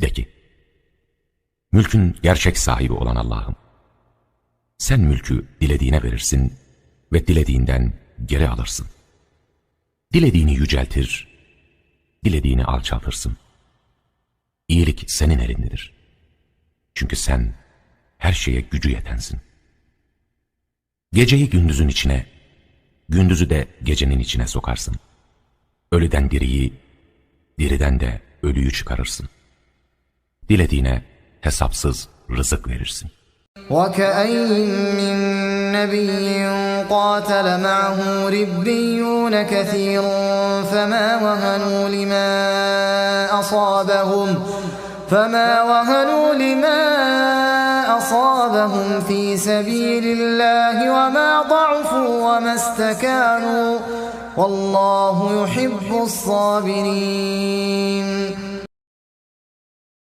De ki, mülkün gerçek sahibi olan Allah'ım, sen mülkü dilediğine verirsin ve dilediğinden geri alırsın. Dilediğini yüceltir, dilediğini alçaltırsın. İyilik senin elindedir. Çünkü sen her şeye gücü yetensin. Geceyi gündüzün içine, gündüzü de gecenin içine sokarsın. Ölüden diriyi, diriden de ölüyü çıkarırsın. Dilediğine hesapsız rızık verirsin. وكأين من نبي قاتل معه ربيون كثير فما وهنوا لما أصابهم فما وهنوا لما أصابهم في سبيل الله وما ضعفوا وما استكانوا والله يحب الصابرين